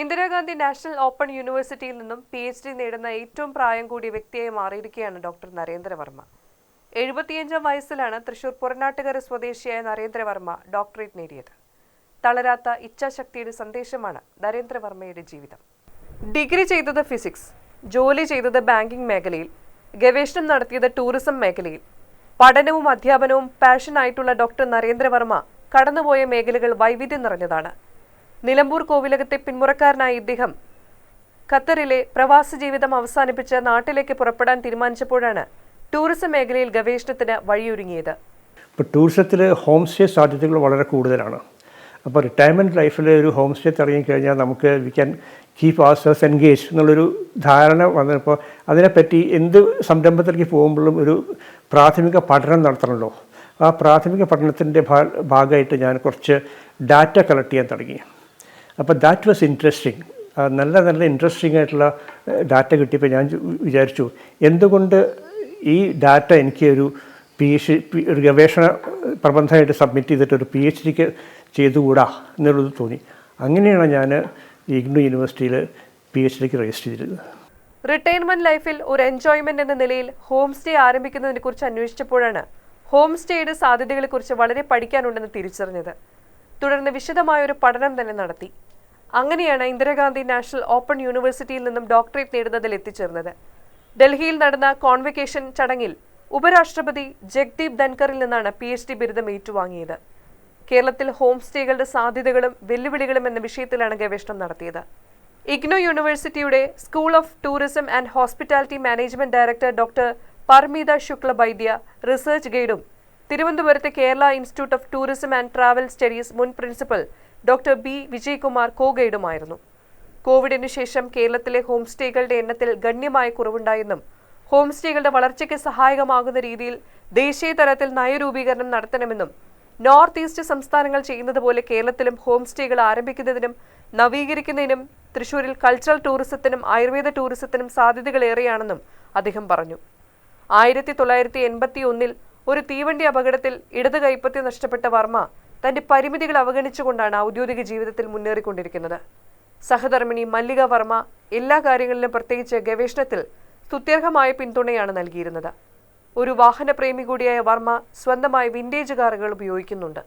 Indira Gandhi national open യൂണിവേഴ്സിറ്റിയിൽ നിന്നും P H D നേടുന്ന ഏറ്റവും പ്രായം കൂടിയ വ്യക്തിയായി മാറിയിരിക്കുകയാണ് ഡോക്ടർ നരേന്ദ്രവർമ്മ. എഴുപത്തിയഞ്ചാം വയസ്സിലാണ് തൃശൂർ പുറനാട്ടുകര സ്വദേശിയായ നരേന്ദ്രവർമ്മ ഡോക്ടറേറ്റ് നേടിയത്. തളരാത്ത ഇച്ഛാശക്തിയുടെ സന്ദേശമാണ് നരേന്ദ്രവർമ്മയുടെ ജീവിതം. ഡിഗ്രി ചെയ്തത് ഫിസിക്സ് ജോലി ചെയ്തത് ബാങ്കിംഗ് മേഖലയിൽ ഗവേഷണം നടത്തിയത് ടൂറിസം മേഖലയിൽ. പഠനവും അധ്യാപനവും പാഷനായിട്ടുള്ള ഡോക്ടർ നരേന്ദ്രവർമ്മ കടന്നുപോയ മേഖലകൾ വൈവിധ്യം നിറഞ്ഞതാണ്. നിലമ്പൂർ കോവിലകത്തെ പിന്മുറക്കാരനായ ഇദ്ദേഹം ഖത്തറിലെ പ്രവാസ ജീവിതം അവസാനിപ്പിച്ച് നാട്ടിലേക്ക് പുറപ്പെടാൻ തീരുമാനിച്ചപ്പോഴാണ് ടൂറിസം മേഖലയിൽ ഗവേഷണത്തിന് വഴിയൊരുങ്ങിയത്. ഇപ്പോൾ ടൂറിസത്തിൽ ഹോം സ്റ്റേ സാധ്യതകൾ വളരെ കൂടുതലാണ്. അപ്പോൾ റിട്ടയർമെന്റ് ലൈഫിൽ ഒരു ഹോം സ്റ്റേ തുടങ്ങിക്കഴിഞ്ഞാൽ നമുക്ക് we can keep ourselves engage എന്നുള്ളൊരു ധാരണ വന്നപ്പോൾ അതിനെപ്പറ്റി എന്ത് സംരംഭത്തിലേക്ക് പോകുമ്പോഴും ഒരു പ്രാഥമിക പഠനം നടത്തണമല്ലോ. ആ പ്രാഥമിക പഠനത്തിന്റെ ഭാഗമായിട്ട് ഞാൻ കുറച്ച് ഡാറ്റ കളക്ട് ചെയ്യാൻ തുടങ്ങി. അപ്പോൾ ദാറ്റ് വാസ് ഇൻട്രസ്റ്റിംഗ് നല്ല നല്ല ഇൻട്രസ്റ്റിംഗ് ആയിട്ടുള്ള ഡാറ്റ കിട്ടിയപ്പോൾ ഞാൻ വിചാരിച്ചു എന്തുകൊണ്ട് ഈ ഡാറ്റ എനിക്ക് ഒരു പി എച്ച് ഒരു ഗവേഷണ പ്രബന്ധമായിട്ട് സബ്മിറ്റ് ചെയ്തിട്ട് ഒരു പി എച്ച് ഡിക്ക് ചെയ്തുകൂടാ എന്നുള്ളത് തോന്നി. അങ്ങനെയാണ് ഞാൻ ഇഗ്നു യൂണിവേഴ്സിറ്റിയിൽ പി എച്ച് ഡിക്ക് രജിസ്റ്റർ ചെയ്തത് റിട്ടയർമെന്റ് ലൈഫിൽ ഒരു എൻജോയ്മെന്റ് എന്ന നിലയിൽ ഹോം സ്റ്റേ ആരംഭിക്കുന്നതിനെ കുറിച്ച് അന്വേഷിച്ചപ്പോഴാണ് ഹോം സ്റ്റേയുടെ സാധ്യതകളെക്കുറിച്ച് വളരെ പഠിക്കാനുണ്ടെന്ന് തിരിച്ചറിഞ്ഞത്. തുടർന്ന് വിശദമായ ഒരു പഠനം തന്നെ നടത്തി. അങ്ങനെയാണ് ഇന്ദിരാഗാന്ധി നാഷണൽ ഓപ്പൺ യൂണിവേഴ്സിറ്റിയിൽ നിന്നും ഡോക്ടറേറ്റ് നേടുന്നതിൽ എത്തിച്ചേർന്നത്. ഡൽഹിയിൽ നടന്ന കോൺവെക്കേഷൻ ചടങ്ങിൽ ഉപരാഷ്ട്രപതി ജഗ്ദീപ് ധൻകറിൽ നിന്നാണ് പി എച്ച് ഡി ബിരുദം ഏറ്റുവാങ്ങിയത്. കേരളത്തിൽ ഹോം സ്റ്റേകളുടെ സാധ്യതകളും വെല്ലുവിളികളും എന്ന വിഷയത്തിലാണ് ഗവേഷണം നടത്തിയത്. ഇഗ്നോ യൂണിവേഴ്സിറ്റിയുടെ school of tourism and hospitality management director doctor Parmita Shukla Baidya research ഗൈഡും തിരുവനന്തപുരത്തെ Kerala institute of tourism and travel studies മുൻ പ്രിൻസിപ്പൽ ഡോക്ടർ ബി വിജയ്കുമാർ കോ കോവിഡിനു കോവിഡിന് ശേഷം കേരളത്തിലെ ഹോം സ്റ്റേകളുടെ എണ്ണത്തിൽ ഗണ്യമായ കുറവുണ്ടായെന്നും ഹോം സ്റ്റേകളുടെ വളർച്ചയ്ക്ക് സഹായകമാകുന്ന രീതിയിൽ ദേശീയ തലത്തിൽ നയരൂപീകരണം നടത്തണമെന്നും നോർത്ത് ഈസ്റ്റ് സംസ്ഥാനങ്ങൾ ചെയ്യുന്നത് പോലെ കേരളത്തിലും ഹോം സ്റ്റേകൾ ആരംഭിക്കുന്നതിനും നവീകരിക്കുന്നതിനും തൃശൂരിൽ കൾച്ചറൽ ടൂറിസത്തിനും ആയുർവേദ ടൂറിസത്തിനും സാധ്യതകളേറെയാണെന്നും അദ്ദേഹം പറഞ്ഞു. ആയിരത്തി തൊള്ളായിരത്തി എൺപത്തി ഒന്നിൽ ഒരു തീവണ്ടി അപകടത്തിൽ ഇടത് കൈപ്പത്തി നഷ്ടപ്പെട്ട വർമ്മ തന്റെ പരിമിതികൾ അവഗണിച്ചുകൊണ്ടാണ് ഔദ്യോഗിക ജീവിതത്തിൽ മുന്നേറിക്കൊണ്ടിരിക്കുന്നത്. സഹധർമ്മിണി മല്ലിക വർമ്മ എല്ലാ കാര്യങ്ങളിലും പ്രത്യേകിച്ച് ഗവേഷണത്തിൽ സ്തുത്യർഹമായ പിന്തുണയാണ് നൽകിയിരുന്നത്. ഒരു വാഹനപ്രേമി കൂടിയായ വർമ്മ സ്വന്തമായി വിന്റേജ് കാറുകൾ ഉപയോഗിക്കുന്നുണ്ട്.